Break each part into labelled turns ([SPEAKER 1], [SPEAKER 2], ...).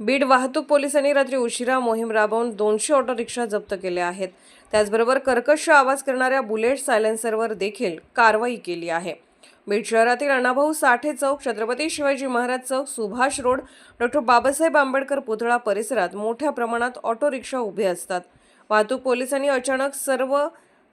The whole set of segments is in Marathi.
[SPEAKER 1] बीड वाहतूक पोलिसांनी रात्री उशिरा मोहीम राबवून दोनशे ऑटो रिक्षा जप्त केल्या आहेत. त्याचबरोबर कर्कश आवाज करणाऱ्या बुलेट सायलेन्सरवर देखील कारवाई केली आहे. बीड शहरातील अण्णाभाऊ साठे चौक छत्रपती शिवाजी महाराज चौक सुभाष रोड डॉक्टर बाबासाहेब आंबेडकर पुतळा परिसरात मोठ्या प्रमाणात ऑटो रिक्षा उभे असतात. वाहतूक पोलिसांनी अचानक सर्व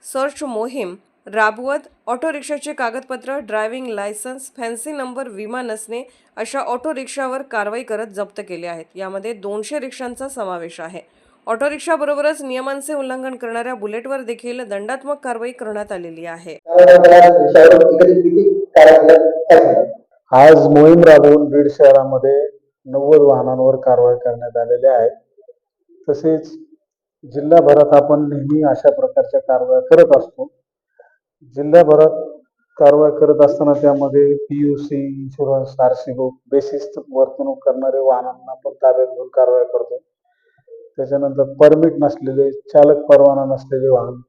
[SPEAKER 1] सर्च मोहीम राबवत ऑटो रिक्षाचे कागदपत्र ड्रायव्हिंग लायसन्स फॅन्सी नंबर विमा नसणे अशा ऑटो रिक्षावर कारवाई करत जप्त केले आहेत. यामध्ये दोनशे रिक्षांचा समावेश आहे. ऑटो रिक्षाबरोबरच नियमांचे उल्लंघन करणाऱ्या बुलेटवर देखील दंडात्मक कारवाई करण्यात आलेली आहे.
[SPEAKER 2] आज मोहीम राबवून बीड शहरामध्ये नव्वद वाहनांवर कारवाई करण्यात आलेली आहे. तसेच जिल्हाभरात आपण नेहमी अशा प्रकारच्या कारवाया करत असतो. जिल्ह्याभरात कारवाई करत असताना त्यामध्ये P U C insurance RC book basis वर्तणूक करणारे वाहनांना आपण ताब्यात घेऊन कारवाई करतो. त्याच्यानंतर परमिट नसलेले चालक परवाना नसलेले वाहन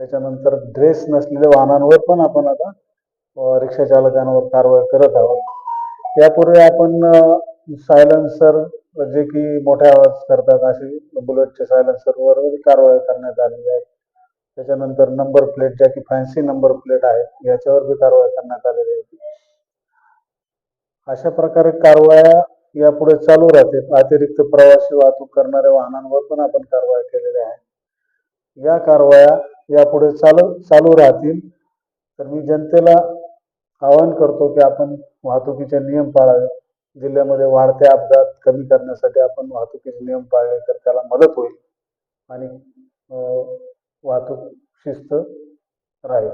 [SPEAKER 2] त्याच्यानंतर ड्रेस नसलेल्या वाहनांवर पण आपण आता रिक्षा चालकांवर कारवाई करत आहोत. यापूर्वी आपण सायलेन्सर जे की मोठ्या आवाज करतात असे बुलेटच्या सायलेन्सरवर कारवाई करण्यात आलेली आहे. त्याच्यानंतर नंबर प्लेट ज्या की फॅन्सी नंबर प्लेट आहेत याच्यावर बी कारवाई करण्यात आलेली आहे. अशा प्रकारे कारवाया यापुढे चालू राहतील. अतिरिक्त प्रवासी वाहतूक करणाऱ्या वाहनांवर पण आपण कारवाई केलेल्या आहे या कारवाया यापुढे चालू चालू राहतील. तर मी जनतेला आवाहन करतो की आपण वाहतुकीचे नियम पाळावे. जिल्ह्यामध्ये वाढते अपघात कमी करण्यासाठी आपण वाहतुकीचे नियम पाळले तर त्याला मदत होईल. आणि अं, वाहतूक शिस्त राहील